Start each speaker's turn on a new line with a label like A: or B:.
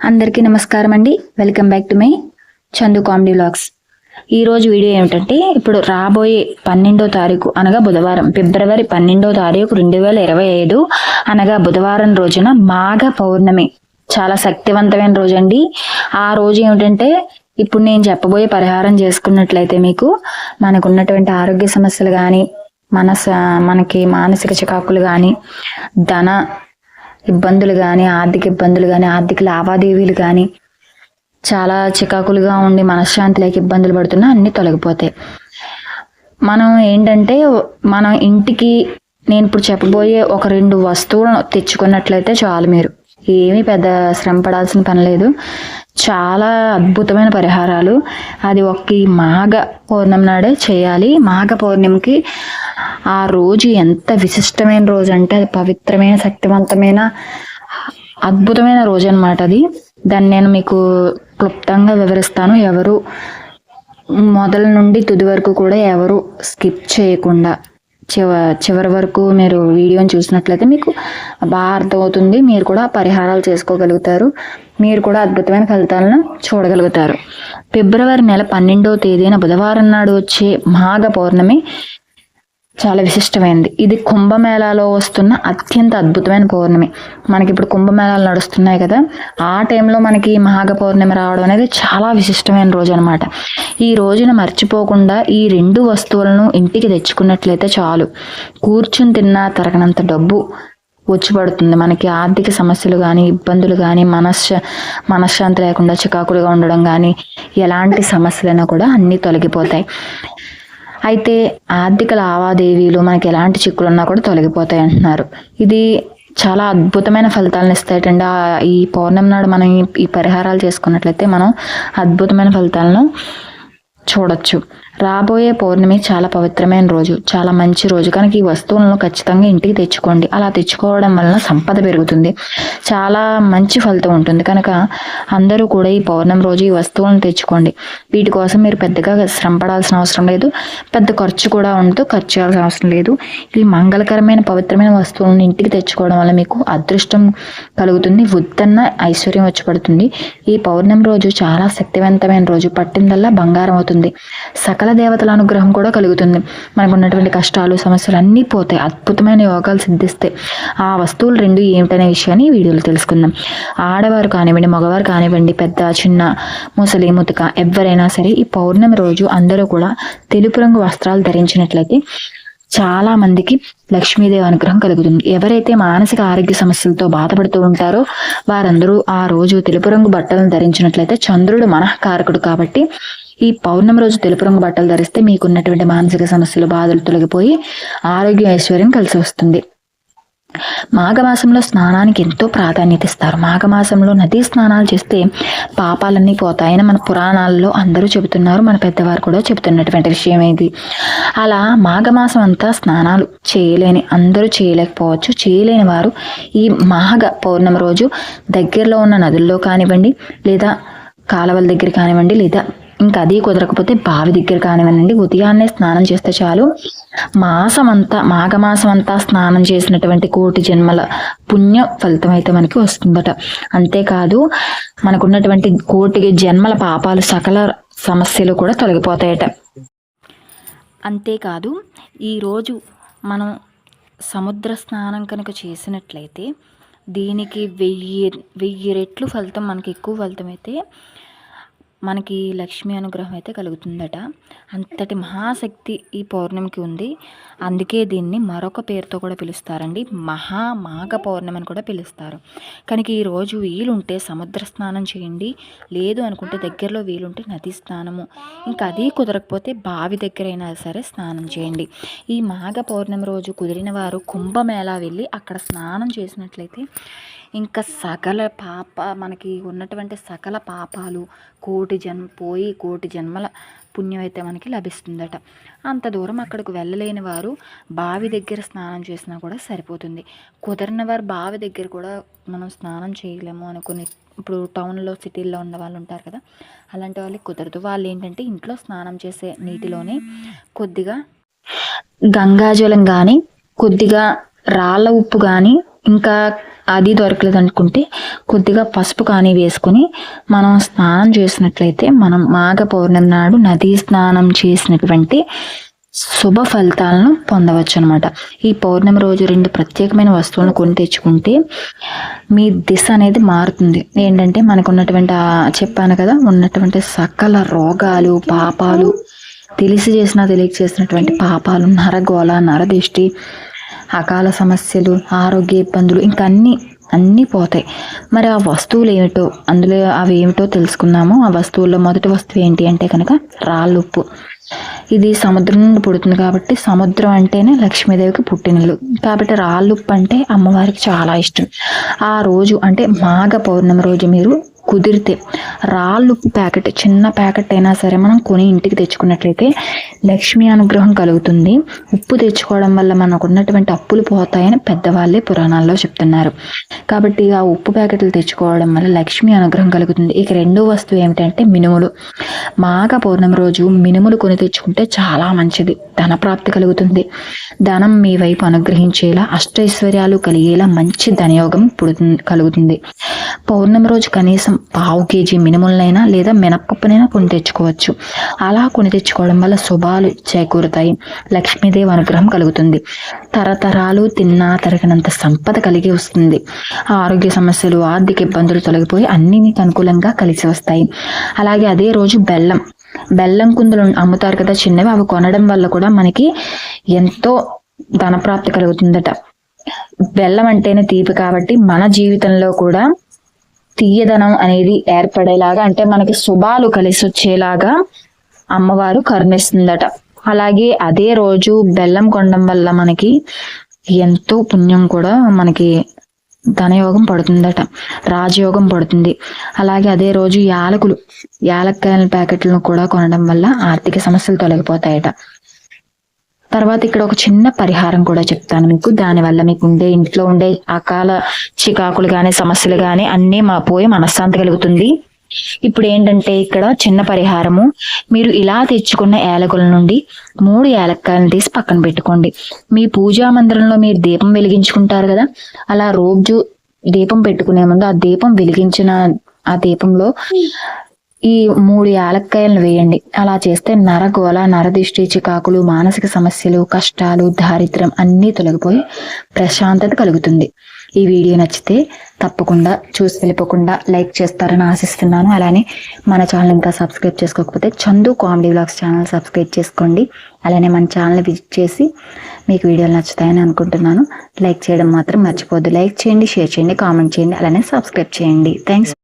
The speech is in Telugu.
A: అందరికీ నమస్కారం అండి. Welcome back to my Chandu comedy vlogs ఈరోజు వీడియో ఏమిటంటే ఇప్పుడు రాబోయే పన్నెండో తారీఖు అనగా బుధవారం ఫిబ్రవరి పన్నెండో తారీఖు రెండు వేల ఇరవై ఐదు అనగా బుధవారం రోజున మాఘ పౌర్ణమి. చాలా శక్తివంతమైన రోజు అండి. ఆ రోజు ఏమిటంటే ఇప్పుడు నేను చెప్పబోయే పరిహారం చేసుకున్నట్లయితే మీకు మనకు ఉన్నటువంటి ఆరోగ్య సమస్యలు కానీ మనస మనకి మానసిక చికాకులు కానీ ధన ఇబ్బందులు కానీ ఆర్థిక ఇబ్బందులు కానీ ఆర్థిక లావాదేవీలు కానీ చాలా చికాకులుగా ఉండి మనశ్శాంతి లేక ఇబ్బందులు పడుతున్నా అన్నీ తొలగిపోతాయి. మనం ఏంటంటే మనం ఇంటికి నేను ఇప్పుడు చెప్పబోయే ఒక రెండు వస్తువులను తెచ్చుకున్నట్లయితే చాలు మీరు. ఏమీ పెద్ద శ్రమ పడాల్సిన పని లేదు. చాలా అద్భుతమైన పరిహారాలు. అది ఒక మాఘ పౌర్ణమి నాడే చేయాలి. మాఘ పౌర్ణమికి ఆ రోజు ఎంత విశిష్టమైన రోజు అంటే అది పవిత్రమైన శక్తివంతమైన అద్భుతమైన రోజు అనమాట అది. దాన్ని నేను మీకు క్లుప్తంగా వివరిస్తాను. ఎవరు మొదల నుండి తుది వరకు కూడా ఎవరు స్కిప్ చేయకుండా చివ చివరి వరకు మీరు వీడియోని చూసినట్లయితే మీకు బాగా అర్థమవుతుంది. మీరు కూడా పరిహారాలు చేసుకోగలుగుతారు. మీరు కూడా అద్భుతమైన ఫలితాలను చూడగలుగుతారు. ఫిబ్రవరి నెల పన్నెండవ తేదీన బుధవారం నాడు వచ్చే మాఘ పౌర్ణమి చాలా విశిష్టమైనది ఇది కుంభమేళాలో వస్తున్న అత్యంత అద్భుతమైన పౌర్ణమి. మనకి ఇప్పుడు కుంభమేళాలు నడుస్తున్నాయి కదా ఆ టైంలో మనకి మాఘ పౌర్ణమి రావడం అనేది చాలా విశిష్టమైన రోజు అనమాట ఈ రోజున మర్చిపోకుండా ఈ రెండు వస్తువులను ఇంటికి తెచ్చుకున్నట్లయితే చాలు. కూర్చుని తిన్నా తరగనంత డబ్బు వచ్చి పడుతుంది మనకి ఆర్థిక సమస్యలు కానీ ఇబ్బందులు కానీ మనశ్శ మనశ్శాంతి లేకుండా చికాకులుగా ఉండడం కానీ ఎలాంటి సమస్యలైనా కూడా అన్నీ తొలగిపోతాయి. అయితే ఆర్థిక లావాదేవీలు మనకి ఎలాంటి చిక్కులున్నా కూడా తొలగిపోతాయి అంటున్నారు. ఇది చాలా అద్భుతమైన ఫలితాలను ఇస్తాయటండి ఆ ఈ పౌర్ణమి నాడు మనం ఈ- ఈ పరిహారాలు చేసుకున్నట్లయితే మనం అద్భుతమైన ఫలితాలను చూడొచ్చు. రాబోయే పౌర్ణమి చాలా పవిత్రమైన రోజు చాలా మంచి రోజు. కనుక ఈ వస్తువులను ఖచ్చితంగా ఇంటికి తెచ్చుకోండి. అలా తెచ్చుకోవడం వలన సంపద పెరుగుతుంది. చాలా మంచి ఫలితం ఉంటుంది. కనుక అందరూ కూడా ఈ పౌర్ణమి రోజు ఈ వస్తువులను తెచ్చుకోండి. వీటి కోసం మీరు పెద్దగా శ్రమ పడాల్సిన అవసరం లేదు. పెద్ద ఖర్చు కూడా ఉండదు ఖర్చు చేయాల్సిన అవసరం లేదు. ఈ మంగళకరమైన పవిత్రమైన వస్తువులను ఇంటికి తెచ్చుకోవడం వల్ల మీకు అదృష్టం కలుగుతుంది. వద్దన్న ఐశ్వర్యం వచ్చి పడుతుంది. ఈ పౌర్ణమి రోజు చాలా శక్తివంతమైన రోజు. పట్టిందల్లా బంగారం అవుతుంది. సకల దేవతల అనుగ్రహం కూడా కలుగుతుంది. మనకు ఉన్నటువంటి కష్టాలు సమస్యలు అన్నీ పోతాయి. అద్భుతమైన యోగాలు సిద్ధిస్తాయి ఆ వస్తువులు రెండు ఏమిటనే విషయాన్ని వీడియోలో తెలుసుకుందాం. ఆడవారు కానివ్వండి మగవారు కానివ్వండి పెద్ద చిన్న ముసలి ముతక ఎవరైనా సరే ఈ పౌర్ణమి రోజు అందరూ కూడా తెలుపు రంగు వస్త్రాలు ధరించినట్లయితే చాలా మందికి లక్ష్మీదేవి అనుగ్రహం కలుగుతుంది. ఎవరైతే మానసిక ఆరోగ్య సమస్యలతో బాధపడుతూ ఉంటారో వారందరూ ఆ రోజు తెలుపు రంగు బట్టలను ధరించినట్లయితే చంద్రుడు మనఃకారకుడు కాబట్టి ఈ పౌర్ణమి రోజు తెలుపు రంగు బట్టలు ధరిస్తే మీకున్నటువంటి మానసిక సమస్యలు బాధలు తొలగిపోయి ఆరోగ్య ఐశ్వర్యం కలిసి వస్తుంది. మాఘమాసంలో స్నానానికి ఎంతో ప్రాధాన్యత ఇస్తారు. మాఘమాసంలో నదీ స్నానాలు చేస్తే పాపాలన్నీ పోతాయని మన పురాణాల్లో అందరూ చెబుతున్నారు. మన పెద్దవారు కూడా చెబుతున్నటువంటి విషయం ఇది. అలా మాఘమాసం అంతా స్నానాలు చేయలేని అందరూ చేయలేకపోవచ్చు. చేయలేని వారు ఈ మాఘ పౌర్ణమి రోజు దగ్గరలో ఉన్న నదుల్లో కానివ్వండి లేదా కాలవల దగ్గర కానివ్వండి లేదా ఇంకా అది కుదరకపోతే బావి దగ్గర కానివ్వండి ఉదయాన్నే స్నానం చేస్తే చాలు. మాసం అంతా మాఘమాసం అంతా స్నానం చేసినటువంటి కోటి జన్మల పుణ్య ఫలితం అయితే మనకి వస్తుందట. అంతేకాదు మనకున్నటువంటి కోటి జన్మల పాపాలు సకల సమస్యలు కూడా తొలగిపోతాయట. అంతేకాదు ఈరోజు మనం సముద్ర స్నానం కనుక చేసినట్లయితే దీనికి వెయ్యి వెయ్యి రెట్లు ఫలితం మనకి ఎక్కువ ఫలితం అయితే మనకి లక్ష్మీ అనుగ్రహం అయితే కలుగుతుందట. అంతటి మహాశక్తి ఈ పౌర్ణమికి ఉంది. అందుకే దీన్ని మరొక పేరుతో కూడా పిలుస్తారండి. మహా మాఘ పౌర్ణమి అని కూడా పిలుస్తారు. కనుక ఈరోజు వీలుంటే సముద్ర స్నానం చేయండి. లేదు అనుకుంటే దగ్గరలో వీలుంటే నది స్నానము. ఇంకా అది కుదరకపోతే బావి దగ్గరైనా సరే స్నానం చేయండి. ఈ మాఘ పౌర్ణమి రోజు కుదిరిన వారు కుంభమేళా వెళ్ళి అక్కడ స్నానం చేసినట్లయితే ఇంకా సకల పాప మనకి ఉన్నటువంటి సకల పాపాలు కోటి జన్మ పోయి కోటి జన్మల పుణ్యం అయితే మనకి లభిస్తుందట. అంత దూరం అక్కడికి వెళ్ళలేని వారు బావి దగ్గర స్నానం చేసినా కూడా సరిపోతుంది. కుదరిన వారు బావి దగ్గర కూడా మనం స్నానం చేయలేము అనుకుని ఇప్పుడు టౌన్లో సిటీల్లో ఉన్న వాళ్ళు ఉంటారు కదా అలాంటి వాళ్ళకి కుదరదు. వాళ్ళు ఏంటంటే ఇంట్లో స్నానం చేసే నీటిలోనే కొద్దిగా గంగాజలం కానీ కొద్దిగా రాళ్ళ ఉప్పు కానీ ఇంకా అది దొరకలేదు అనుకుంటే కొద్దిగా పసుపు కానీ వేసుకొని మనం స్నానం చేసినట్లయితే మనం మాఘ పౌర్ణమి నాడు నదీ స్నానం చేసినటువంటి శుభ ఫలితాలను పొందవచ్చు అనమాట ఈ పౌర్ణమి రోజు రెండు ప్రత్యేకమైన వస్తువులను కొని తెచ్చుకుంటే మీ దిశ అనేది మారుతుంది. ఏంటంటే మనకు ఉన్నటువంటి చెప్పాను కదా ఉన్నటువంటి సకల రోగాలు పాపాలు తెలిసి చేసినా తెలియక చేసినటువంటి పాపాలు నరగోళ నరదిష్టి అకాల సమస్యలు ఆరోగ్య ఇబ్బందులు ఇంకా అన్నీ అన్నీ పోతాయి. మరి ఆ వస్తువులు ఏమిటో అందులో అవి ఏమిటో తెలుసుకుందాము. ఆ వస్తువుల్లో మొదటి వస్తువు ఏంటి అంటే కనుక రాళ్ళుప్పు. ఇది సముద్రం నుండి పుడుతుంది కాబట్టి సముద్రం అంటేనే లక్ష్మీదేవికి పుట్టినలు. కాబట్టి రాళ్ళుప్పు అంటే అమ్మవారికి చాలా ఇష్టం. ఆ రోజు అంటే మాఘ పౌర్ణమి రోజు మీరు కుదిరితే రాళ్ళు ప్యాకెట్ చిన్న ప్యాకెట్ అయినా సరే మనం కొని ఇంటికి తెచ్చుకున్నట్లయితే లక్ష్మీ అనుగ్రహం కలుగుతుంది. ఉప్పు తెచ్చుకోవడం వల్ల మనకు ఉన్నటువంటి అప్పులు పోతాయని పెద్దవాళ్ళే పురాణాల్లో చెప్తున్నారు. కాబట్టి ఆ ఉప్పు ప్యాకెట్లు తెచ్చుకోవడం వల్ల లక్ష్మీ అనుగ్రహం కలుగుతుంది. ఇక రెండో వస్తువు ఏమిటంటే మినుములు. మాఘ పౌర్ణమి రోజు మినుములు కొని తెచ్చుకుంటే చాలా మంచిది. ధన ప్రాప్తి కలుగుతుంది. ధనం మీ వైపు అనుగ్రహించేలా అష్టైశ్వర్యాలు కలిగేలా మంచి ధనయోగం పుడుతుంది కలుగుతుంది. పౌర్ణమి రోజు కనీసం పావు కేజీ మినుములనైనా లేదా మినప్పప్పునైనా కొని తెచ్చుకోవచ్చు. అలా కొని తెచ్చుకోవడం వల్ల శుభాలు చేకూరుతాయి. లక్ష్మీదేవి అనుగ్రహం కలుగుతుంది. తరతరాలు తిన్నా తరగనంత సంపద కలిగి వస్తుంది. ఆరోగ్య సమస్యలు ఆర్థిక ఇబ్బందులు తొలగిపోయి అన్ని మీకు అనుకూలంగా కలిసి వస్తాయి. అలాగే అదే రోజు బెల్లం. బెల్లం కుందులు అమ్ముతారు కదా చిన్నవి అవి కొనడం వల్ల కూడా మనకి ఎంతో ధనప్రాప్తి కలుగుతుందట. బెల్లం అంటేనే తీపి కాబట్టి మన జీవితంలో కూడా తీయదనం అనేది ఏర్పడేలాగా అంటే మనకి శుభాలు కలిసి వచ్చేలాగా అమ్మవారు కరుణిస్తుందట. అలాగే అదే రోజు బెల్లం కొనడం వల్ల మనకి ఎంతో పుణ్యం కూడా మనకి ధనయోగం పడుతుందట రాజయోగం పడుతుంది. అలాగే అదే రోజు యాలకులు యాలక్కాయల ప్యాకెట్లను కూడా కొనడం వల్ల ఆర్థిక సమస్యలు తొలగిపోతాయట. తర్వాత ఇక్కడ ఒక చిన్న పరిహారం కూడా చెప్తాను మీకు. దానివల్ల మీకు ఉండే ఇంట్లో ఉండే అకాల చికాకులు కానీ సమస్యలు కానీ అన్నీ మా పోయి మనశ్శాంతి కలుగుతుంది. ఇప్పుడు ఏంటంటే ఇక్కడ చిన్న పరిహారము. మీరు ఇలా తెచ్చుకున్న ఏలకుల నుండి మూడు ఏలక్కాయలను తీసి పక్కన పెట్టుకోండి. మీ పూజా మందిరంలో మీరు దీపం వెలిగించుకుంటారు కదా అలా రోజు దీపం పెట్టుకునే ముందు ఆ దీపం వెలిగించిన ఆ దీపంలో ఈ మూడు యాలక్కాయలను వేయండి. అలా చేస్తే నరగోల నరదిష్టి చికాకులు మానసిక సమస్యలు కష్టాలు దారిద్ర్యం అన్నీ తొలగిపోయి ప్రశాంతత కలుగుతుంది. ఈ వీడియో నచ్చితే తప్పకుండా చూసి వెళ్ళిపోకుండా లైక్ చేస్తారని ఆశిస్తున్నాను. అలానే మన ఛానల్ ఇంకా సబ్స్క్రైబ్ చేసుకోకపోతే Chandu comedy blogs channel subscribe చేసుకోండి. అలానే మన ఛానల్ విజిట్ చేసి మీకు వీడియోలు నచ్చుతాయని అనుకుంటున్నాను. లైక్ చేయడం మాత్రం మర్చిపోద్దు లైక్ చేయండి షేర్ చేయండి కామెంట్ చేయండి అలానే సబ్స్క్రైబ్ చేయండి. థ్యాంక్స్.